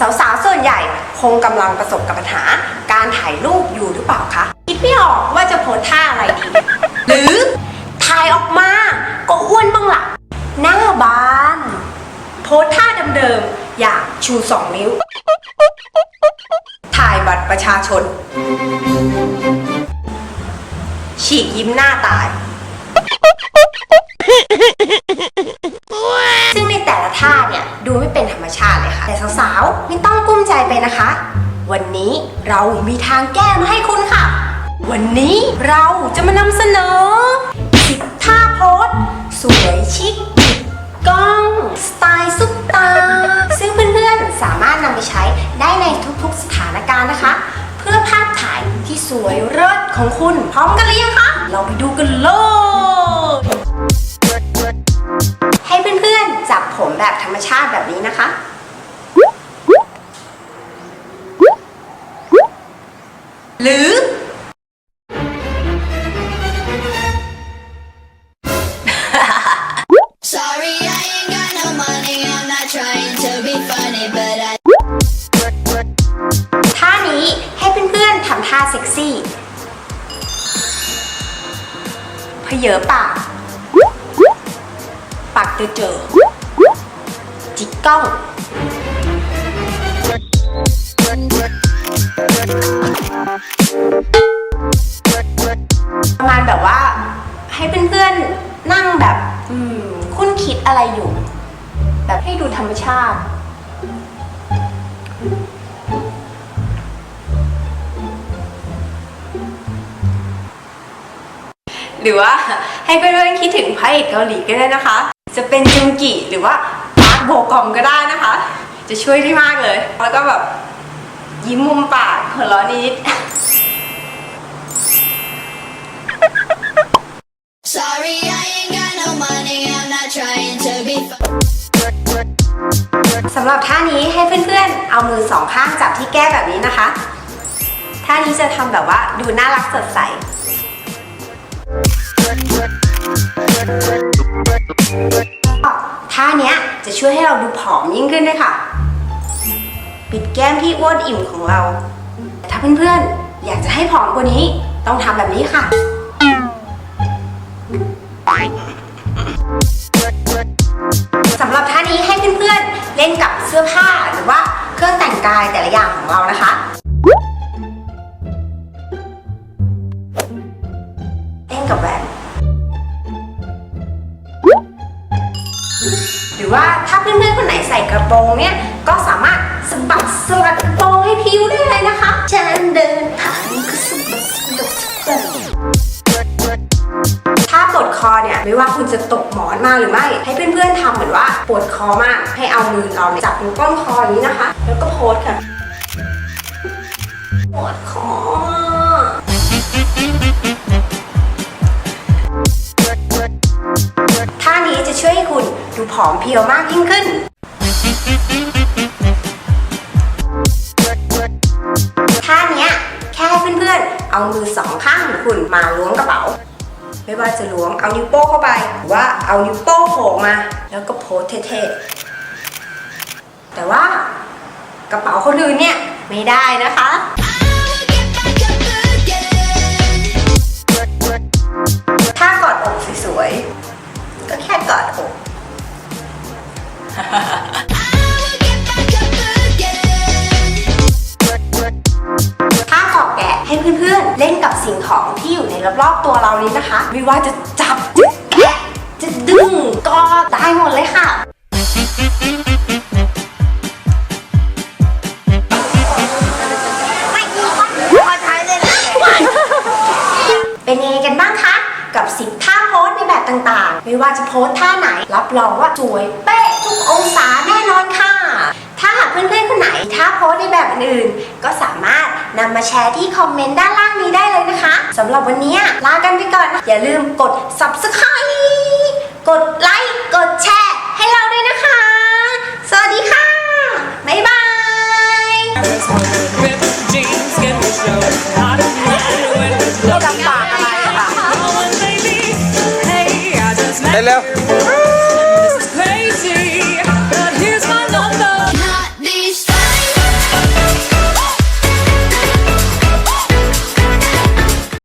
สาวๆ ส่วนใหญ่คงกำลังประสบกับปัญหา การถ่ายรูปอยู่หรือเปล่าคะคิดไม่ออกว่าจะโพสท่าอะไรดี หรือถ่ายออกมาก็อ้วนบ้างล่ะหน้าบาน โพสท่าเดิมๆ อย่างชูสองนิ้ว ถ่ายบัตรประชาชน ฉีกยิ้มหน้าตาย องกุ้มใจไปนะคะ วันนี้เรามีทางแก้มาให้คุณค่ะ วันนี้เราจะมานำเสนอสิบท่าโพสสวยชิคกล้องสไตล์ซุปตา ซึ่งเพื่อนๆสามารถนำไปใช้ได้ในทุกๆสถานการณ์นะคะ เพื่อภาพถ่ายที่สวยเลิศของคุณ พร้อมกันหรือยังคะ เราไปดูกันเลยให้เพื่อนๆจับผมแบบธรรมชาติแบบนี้นะคะ เพเยอปาก ปากเจอเจอ จิกก้อง ประมาณแบบว่า ให้เพื่อนๆนั่งแบบ อืม คุณคิดอะไรอยู่ แบบให้ดูธรรมชาติ รือว่าให้เพื่อนๆคิดถึงพระเอกเกาหลีก็ได้นะคะ จะเป็นจุงกิหรือว่าปาร์คโบกอมก็ได้นะคะ จะช่วยได้มากเลย แล้วก็แบบยิ้มมุมปากหัวเราะนิด sorry, I ain't got no money. I'm not trying to be funny. สำหรับท่านี้ให้เพื่อนๆ เอามือสองข้างจับที่แก้มแบบนี้นะคะ ท่านี้จะทำแบบว่าดูน่ารักสดใส ท่าเนี้ยจะช่วยให้เราดูผอมยิ่งขึ้นด้วยค่ะ ปิดแก้มที่อ้วนอิ่มของเรา ถ้าเพื่อนๆ อยากจะให้ผอมกว่านี้ ต้องทำแบบนี้ค่ะ เพื่อนๆคนไหนใส่กระโปรงเนี่ยก็สามารถสะบัดสลัดกระโปรงให้พิวได้เลยนะคะฉันเดินผ่านก็สะบัดสะบัดสะบัดถ้าปวดคอเนี่ยไม่ว่าคุณจะตกหมอนมาหรือไม่ ให้เพื่อนๆทำเหมือนว่าปวดคอมากให้เอามือเราเนี่ยจับตรงก้นคออย่างนี้นะคะ แล้วก็โพสค่ะปวดคอ อมเพรียวมากยิ่งขึ้น ท่าเนี้ยแค่ให้เพื่อนๆ เอามือสองข้างของคุณมาล้วงกระเป๋า ไม่ว่าจะล้วงเอานิ้วโป้งเข้าไป หรือว่าเอานิ้วโป้งโผล่มา แล้วก็โพสเท่ๆ แต่ว่ากระเป๋าคนอื่นเนี่ยไม่ได้นะคะ ถ้าเกาะแกะให้เพื่อนๆ เล่นกับสิ่งของที่อยู่ในรอบๆตัวเรานี้นะคะ ไม่ว่าจะจับจะแกะจะดึงก็ได้หมดเลยค่ะ เป็นยังไงกันบ้างคะ กับสิบท่าโพสในแบบต่างๆ ไม่ว่าจะโพสท่าไหน รับรองว่าสวยเป๊ะ ทุกองศาแน่นอนค่ะ ถ้าหากเพื่อนๆคนไหนท่าโพสในแบบอื่นๆก็สามารถนำมาแชร์ที่คอมเมนต์ด้านล่างนี้ได้เลยนะคะสำหรับวันนี้ลากันไปก่อนนะอย่าลืมกด subscribe กดไลค์ กดแชร์ให้เราด้วยนะคะ สวัสดีค่ะ บ๊ายบาย Ripped jeans get the show. Hot and wet when it's looking out. Oh, and baby, hey, I just met เร็ว you.